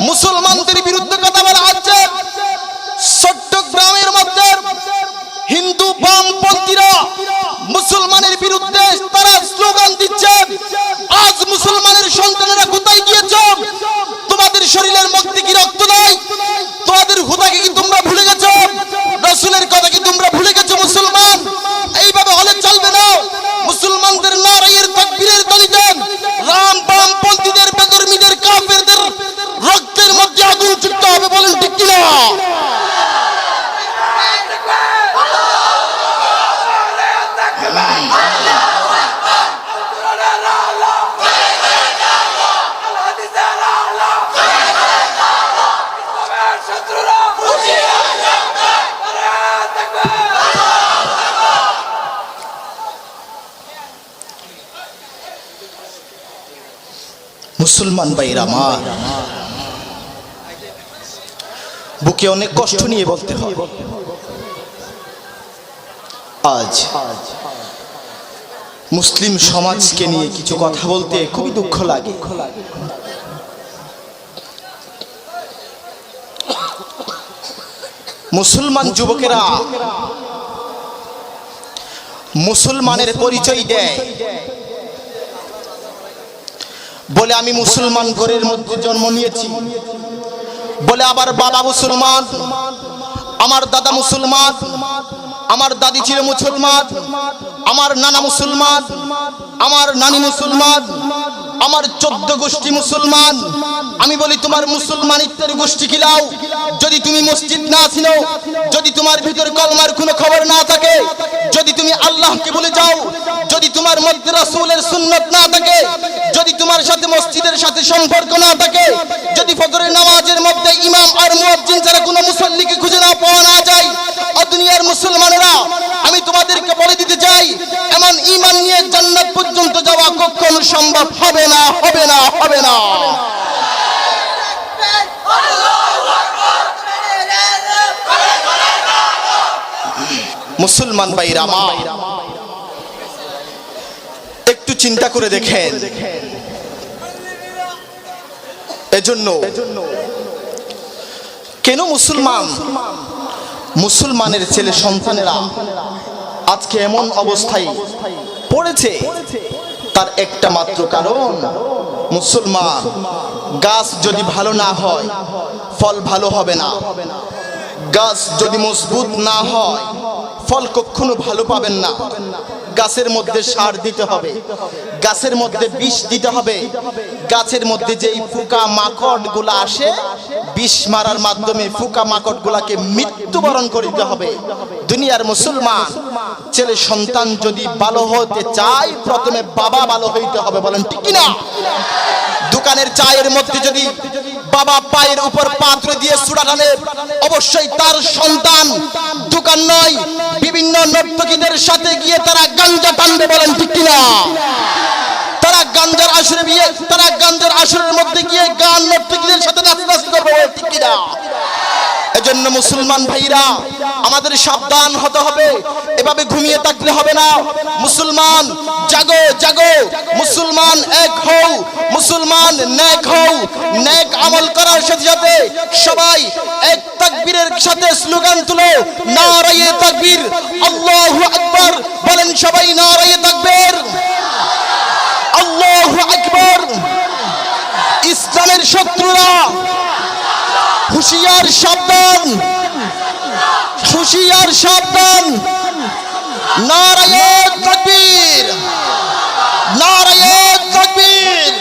মুসলমানদের বিরুদ্ধে কথা বলা হচ্ছে। চট্টগ্রামের মধ্যে হিন্দু বামপন্থীরা মুসলমানের বিরুদ্ধে তারা স্লোগান দিচ্ছে আজ মুসলমানের সন্তানেরা কোথায় গিয়েছে তোমাদের শরীরের মধ্যে কি রক্ত নাই তোমাদের হুদাকে কি তোমরা ভুলে গেছো রসুলের কথা কি তোমরা ভুলে গেছো মুসলমান এইভাবে হলে চলবে না মুসলমানদের নারায়ের তাকবীরের দলিতে রাম বামপন্থীদের বেদর্মীদের কাফেরদের রক্তের মধ্যে আগুন যুক্ত হবে বলেন ঠিক কিনা মুসলমান ভাইরা মা বুকে অনেক কষ্ট নিয়ে বলতে হয়। আজ মুসলিম সমাজকে নিয়ে কিছু কথা বলতে খুবই দুঃখ লাগে। মুসলমান যুবকেরা মুসলমানের পরিচয় দেয়। বলে আমি মুসলমান ঘরের মধ্যে জন্ম নিয়েছি। বলে আবার বাবা মুসলমান, আমার দাদা মুসলমান, আমার দাদি ছিল মুসলমান, আমার নানা মুসলমান, আমার নানি মুসলমান, আমার চোদ্দ গোষ্ঠী মুসলমান। আমি বলি, তোমার মুসলমানিত্বের গোষ্ঠী খিলাও যদি তুমি মসজিদ না ছিল, যদি তোমার ভিতর কলমার কোনো খবর না থাকে আল্লাহকে বলে যাও, যদি তোমার মধ্যে রাসূলের সুন্নত না থাকে, যদি তোমার সাথে মসজিদের সাথে সম্পর্ক না থাকে, যদি ফজরের নামাজের মধ্যে ইমাম আর মুয়াজ্জিন ছাড়া কোনো মুসল্লিকে খুঁজে না পাওয়া না যায় দুনিয়ার মুসলমানেরা, আমি তোমাদেরকে বলে দিতে চাই, এমন ইমান নিয়ে জান্নাত পর্যন্ত যাওয়া কখনো সম্ভব হবে না হবে না মুসলমান ভাইরা আমার একটু চিন্তা করে দেখেন। এজন্য কেন মুসলমান? মুসলমানের ছেলে সন্তানেরা আজকে এমন অবস্থায় পড়েছে। তার একটা মাত্র কারণ, মুসলমান, গাছ যদি ভালো না হয়, ফল ভালো হবে না। গাছ যদি মজবুত না হয় ফল কখনো ভালো পাবেন না। গাছের মধ্যে সার দিতে হবে। গাছের মধ্যে বিষ দিতে হবে। গাছের মধ্যে যেই ফুকা মাকড়গুলা আসে, বিষ মারার মাধ্যমে ফুকা মাকড় গুলাকে মৃত্যুবরণ করিতে হবে। দুনিয়ার মুসলমান, ছেলে সন্তান যদি ভালো হতে চায়, প্রথমে বাবা ভালো হইতে হবে বলেন ঠিক কিনা? দোকানের চায়ের মধ্যে যদি বাবা পায়ের উপর পাত্র দিয়ে সুড়া টানে। অবশ্যই তার সন্তান দোকান নয়, বিভিন্ন নর্তকীদের সাথে গিয়ে তারা গাঞ্জা টানবে বলেন ঠিক কিনা? তারা গাঞ্জার আসরে গিয়ে, তারা গাঞ্জার আসরের মধ্যে গিয়ে গান নর্তকীদের সাথে নাচানাচি করবে বলেন ঠিক কিনা? এজন্য মুসলমান ভাইরা, আমাদের সাবধান হতে হবে। এভাবে ঘুমিয়ে থাকলে হবে না। মুসলমান, জাগো জাগো। মুসলমান এক হও, মুসলমান নেক হও। নেক আমল করার সাথে সাথে সবাই এক তাকবীরের সাথে স্লোগান তুলো, নারায়ে তাকবীর। আল্লাহু আকবার। বলেন সবাই নারায়ে তাকবীর। আল্লাহু আকবার। ইসলামের শত্রুরা হুশিয়ার সাবধান। হুশিয়ার সাবধান। নারায়ে তাকবীর নারায়ে তাকবীর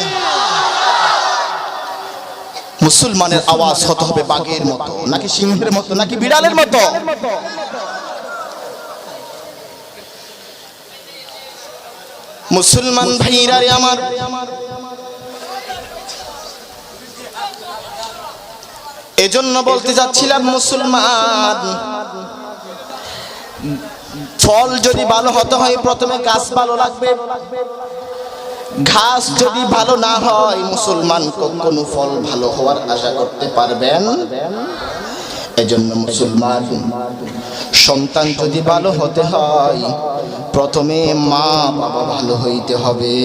মুসলমানের আওয়াজ হতে হবে বাঘের মতো, নাকি সিংহের মতো, নাকি বিড়ালের মতো? মুসলমান ভাইরা আমার এজন্য বলতে যাচ্ছিলাম মুসলমান। ফল যদি ভালো হতে হয়, প্রথমে গাছ ভালো লাগবে। ঘাস যদি ভালো না হয়, মুসলমান কোনো ফল ভালো হওয়ার আশা করতে পারবেন। এজন্য মুসলমান, সন্তান যদি ভালো হতে হয়, প্রথমে মা বাবা ভালো হইতে হবে।